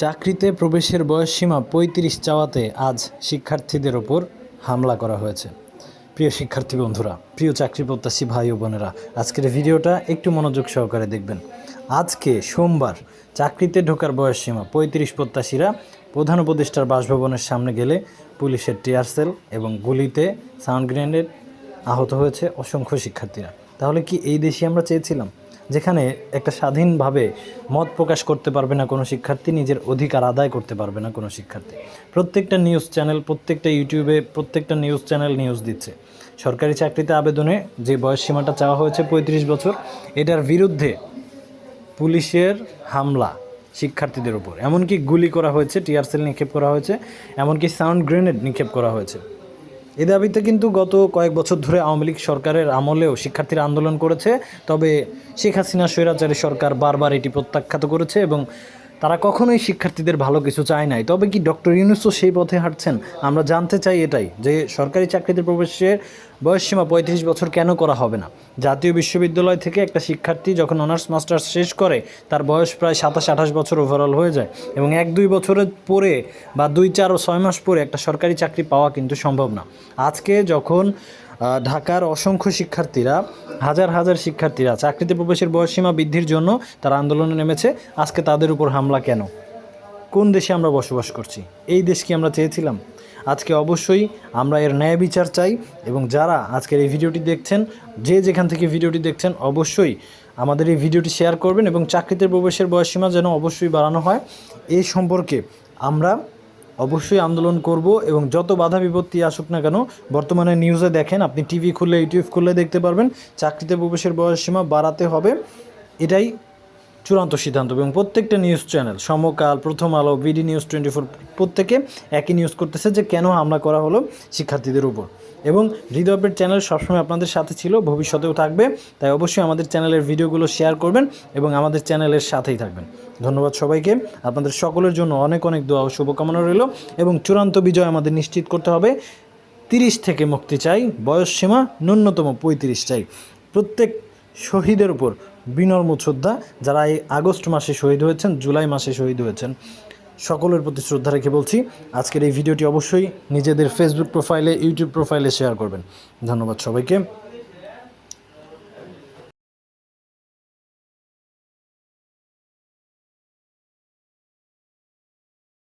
চাকরিতে প্রবেশের বয়সসীমা পঁয়ত্রিশ চাওয়াতে আজ শিক্ষার্থীদের ওপর হামলা করা হয়েছে। প্রিয় শিক্ষার্থী বন্ধুরা, প্রিয় চাকরি প্রত্যাশী ভাই ও বোনেরা, আজকের ভিডিওটা একটু মনোযোগ সহকারে দেখবেন। আজকে সোমবার চাকরিতে ঢোকার বয়সসীমা পঁয়ত্রিশ প্রত্যাশীরা প্রধান উপদেষ্টার বাসভবনের সামনে গেলে পুলিশের টিয়ার সেল এবং গুলিতে সাউন্ড গ্রেনেড আহত হয়েছে অসংখ্য শিক্ষার্থীরা। তাহলে কি এই দেশে আমরা চেয়েছিলাম? যেখানে একটা স্বাধীনভাবে মত প্রকাশ করতে পারবে না কোনো শিক্ষার্থী, নিজের অধিকার আদায় করতে পারবে না কোনো শিক্ষার্থী। প্রত্যেকটা নিউজ চ্যানেল, প্রত্যেকটা ইউটিউবে, প্রত্যেকটা নিউজ চ্যানেল নিউজ দিচ্ছে। সরকারি চাকরিতে আবেদনে যে বয়স সীমাটা চাওয়া হয়েছে পঁয়ত্রিশ বছর, এটার বিরুদ্ধে পুলিশের হামলা শিক্ষার্থীদের উপর। এমনকি গুলি করা হয়েছে, টিয়ার সেল নিক্ষেপ করা হয়েছে, এমনকি সাউন্ড গ্রেনেড নিক্ষেপ করা হয়েছে। এ দাবিতে কিন্তু গত কয়েক বছর ধরে আওয়ামী লীগ সরকারের আমলেও শিক্ষার্থীরা আন্দোলন করেছে, তবে শেখ হাসিনা, স্বৈরাচারী সরকার বারবার এটি প্রত্যাখ্যাত করেছে এবং তারা কখনোই শিক্ষার্থীদের ভালো কিছু চায় নাই। তবে কি ডক্টর ইউনুসও সেই পথে হাঁটছেন? আমরা জানতে চাই এটাই, যে সরকারি চাকরিতে প্রবেশের বয়সসীমা পঁয়ত্রিশ বছর কেন করা হবে না? জাতীয় বিশ্ববিদ্যালয় থেকে একটা শিক্ষার্থী যখন অনার্স, মাস্টার্স শেষ করে, তার বয়স প্রায় সাতাশ, আঠাশ বছর ওভারঅল হয়ে যায় এবং এক, দুই বছরের পরে বা দুই, চার ও ছয় মাস পরে একটা সরকারি চাকরি পাওয়া কিন্তু সম্ভব না। আজকে যখন ঢাকার অসংখ্য শিক্ষার্থীরা, হাজার হাজার শিক্ষার্থীরা চাকরিতে প্রবেশের বয়সসীমা বৃদ্ধির জন্য তারা আন্দোলনে নেমেছে। আজকে তাদের উপর হামলা কেন? কোন দেশে আমরা বসবাস করছি? এই দেশ কি আমরা চেয়েছিলাম? আজকে অবশ্যই আমরা এর ন্যায় বিচার চাই এবং যারা আজকের এই ভিডিওটি দেখছেন, যে যেখান থেকে ভিডিওটি দেখছেন, অবশ্যই আমাদের এই ভিডিওটি শেয়ার করবেন এবং চাকরিতে প্রবেশের বয়সসীমা যেন অবশ্যই বাড়ানো হয়। এই সম্পর্কে আমরা অবশ্যই আন্দোলন করব এবং যত বাধা বিপত্তি আসুক না কেন, বর্তমানে নিউজে দেখেন, আপনি টিভি খুললে ইউটিউব খুললে দেখতে পারবেন, চাকরিতে প্রবেশের বয়সসীমা বাড়াতে হবে। এটাই চূড়ান্ত সিদ্ধান্ত এবং প্রত্যেকটা নিউজ চ্যানেল সমকাল, প্রথম আলো বিডি নিউজ টোয়েন্টি ফোর প্রত্যেকে একই নিউজ করতেছে যে কেন হামলা করা হলো শিক্ষার্থীদের উপর। এবং হৃদয়ের চ্যানেল সবসময় আপনাদের সাথে ছিল, ভবিষ্যতেও থাকবে, তাই অবশ্যই আমাদের চ্যানেলের ভিডিওগুলো শেয়ার করবেন এবং আমাদের চ্যানেলের সাথেই থাকবেন। ধন্যবাদ সবাইকে, আপনাদের সকলের জন্য অনেক অনেক দোয়া ও শুভকামনা রইল এবং চূড়ান্ত বিজয় আমাদের নিশ্চিত করতে হবে। তিরিশ থেকে মুক্তি চাই, বয়স সীমা ন্যূনতম পঁয়ত্রিশ চাই। প্রত্যেক শহীদের উপর বিনর্ম শ্রদ্ধা যারা এই আগস্ট মাসে শহীদ হয়েছেন, জুলাই মাসে শহীদ হয়েছেন। সকলের প্রতি শ্রদ্ধা রেখে বলছি, আজকের এই ভিডিওটি অবশ্যই নিজেদের ফেসবুক প্রোফাইলে ইউটিউব প্রোফাইলে শেয়ার করবেন। ধন্যবাদ সবাইকে।